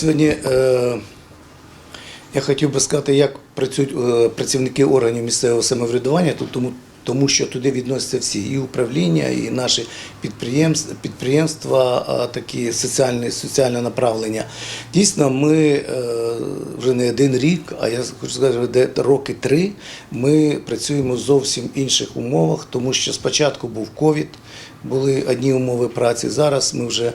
сьогодні е, я хотів би сказати, як працюють е, працівники органів місцевого самоврядування, тому, тому що туди відносяться всі і управління, і наші підприємства, підприємства такі соціальні, соціальне направлення. Дійсно, ми е, вже не один рік, а я хочу сказати, де роки три. Ми працюємо в зовсім інших умовах, тому що спочатку був ковід. Були одні умови праці. Зараз ми вже е,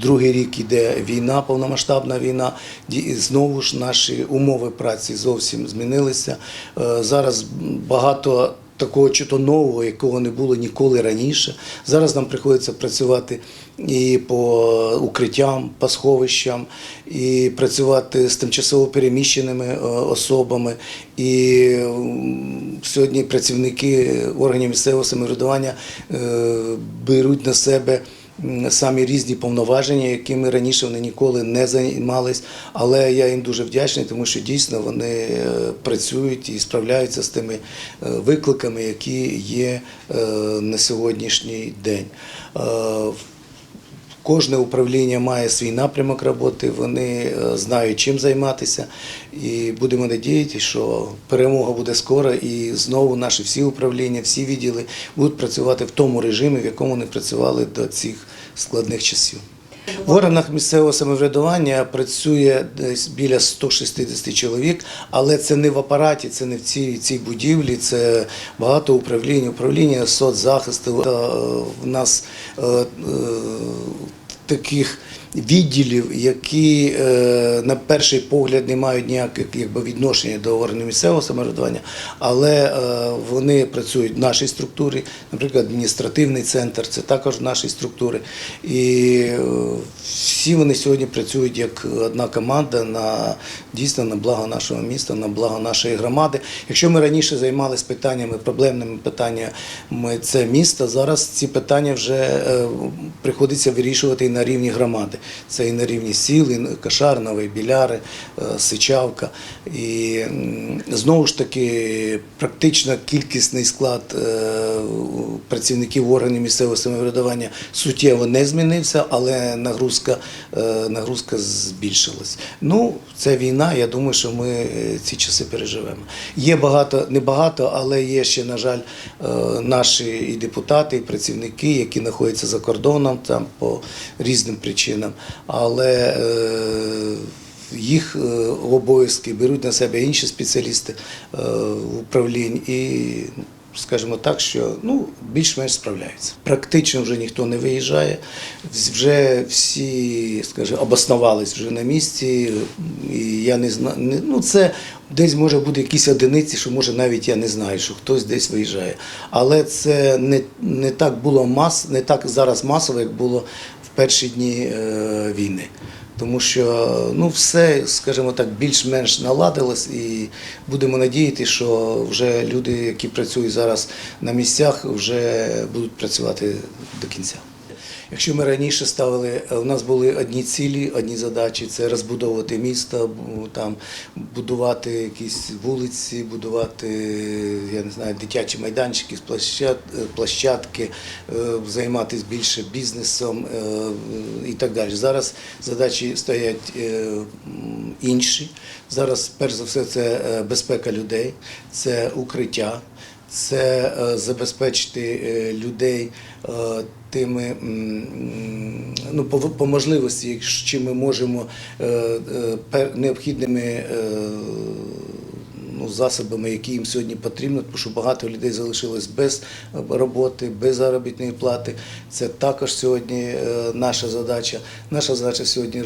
другий рік іде війна, повномасштабна війна. І Знову ж наші умови праці зовсім змінилися. Е, зараз багато такого чи то нового, якого не було ніколи раніше. Зараз нам приходиться працювати і по укриттям, по сховищам, і працювати з тимчасово переміщеними е, особами. І сьогодні працівники органів місцевого самоврядування е, беруть на себе самі різні повноваження, якими раніше вони ніколи не займались. Але я їм дуже вдячний, тому що дійсно вони е, працюють і справляються з тими е, викликами, які є е, на сьогоднішній день. Кожне управління має свій напрямок роботи, вони е, знають, чим займатися. І будемо надіятися, що перемога буде скоро, і знову наші всі управління, всі відділи будуть працювати в тому режимі, в якому вони працювали до цих складних часів. В органах місцевого самоврядування працює десь біля 160 чоловік, але це не в апараті, це не в цій, цій будівлі, це багато управлінь, управління соцзахисту. У нас е, е, таких відділів, які е, на перший погляд не мають ніяких якби, відношення до органів місцевого самоврядування, але е, вони працюють в нашій структурі, наприклад, адміністративний центр, це також в нашій структурі. І е, всі вони сьогодні працюють як одна команда на дійсно на благо нашого міста, на благо нашої громади. Якщо ми раніше займалися питаннями, проблемними питаннями це міста, зараз ці питання вже приходиться вирішувати і на рівні громади. Це і на рівні сіл, і Кашар, Новий Біляри, е, Сичавка. І знову ж таки, практично кількісний склад е, працівників органів місцевого самоврядування суттєво не змінився, але нагрузка, е, нагрузка збільшилась. Ну, це війна. Я думаю, що ми ці часи переживемо. Є багато, не багато, але є ще, на жаль, наші і депутати, і працівники, які знаходяться за кордоном там по різним причинам. Але е, їх е, обов'язки беруть на себе інші спеціалісти е, управлінь і. Скажімо так, що ну більш-менш справляються. Практично вже ніхто не виїжджає. Вже всі, скажімо, обоснувались вже на місці. І я не знаю. Ну це десь може бути якісь одиниці, що може навіть я не знаю, що хтось десь виїжджає. Але це не, не так було мас, не так зараз масово, як було перші дні е, війни. Тому що ну все, скажімо так, більш-менш наладилось, і будемо надіяти, що вже люди, які працюють зараз на місцях, вже будуть працювати до кінця. Якщо ми раніше ставили, у нас були одні цілі, одні задачі це розбудовувати місто, там будувати якісь вулиці, будувати я не знаю, дитячі майданчики, площадки, е, займатися більше бізнесом е, і так далі. Зараз задачі стоять е, інші. Зараз, перш за все, це е, безпека людей, це укриття це е, забезпечити е, людей е, тими ну, по, по можливості, якщо- ми можемо необхідними ну, засобами, які їм сьогодні потрібно, тому що багато людей залишилось без роботи, без заробітної плати. Це також сьогодні е, наша задача. Наша задача сьогодні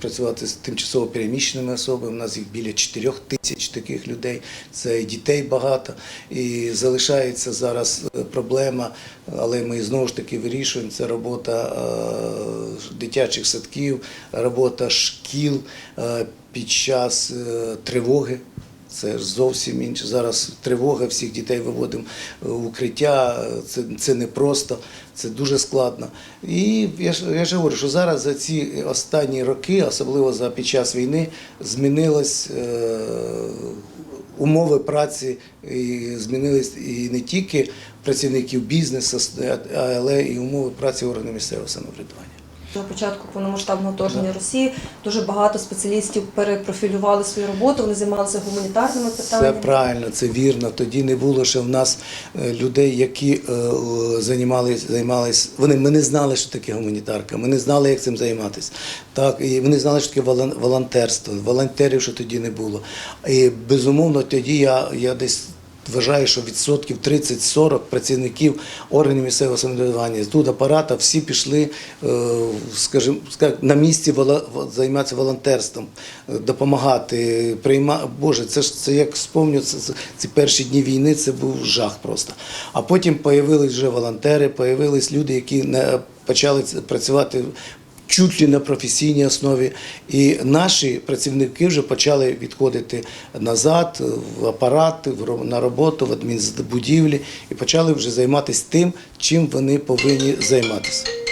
працювати з тимчасово переміщеними особами. У нас їх біля 4 тисяч таких людей. Це і дітей багато. І залишається зараз е, проблема, але ми знову ж таки вирішуємо. Це робота е, дитячих садків, робота шкіл е, під час е, тривоги. Це ж зовсім інше. Зараз тривога, всіх дітей виводимо в укриття. Це, це непросто, це дуже складно. І я ж, я ж говорю, що зараз за ці останні роки, особливо за під час війни, змінилось. Е, Умови праці змінились і не тільки працівників бізнесу, але і умови праці органів місцевого самоврядування. Після початку повномасштабного вторгнення Росії дуже багато спеціалістів перепрофілювали свою роботу, вони займалися гуманітарними питаннями. Це правильно, це вірно. Тоді не було ще в нас е, людей, які е, займалися, займались. Вони ми не знали, що таке гуманітарка. Ми не знали, як цим займатися. Так, і вони знали, що таке волонтерство. Волонтерів ще тоді не було. І безумовно, тоді я, я десь. Вважаю, що відсотків 30-40 працівників органів місцевого самоврядування тут апарата всі пішли, е, скажімо, на місці займатися волонтерством, е, допомагати, прийма... Боже, це ж це як спомню, це, ці перші дні війни це був жах просто. А потім появились вже волонтери, появились люди, які не почали працювати чуть ли на професійній основі. І наші працівники вже почали відходити назад в апарат, на роботу, в адмінбудівлі і почали вже займатися тим, чим вони повинні займатися.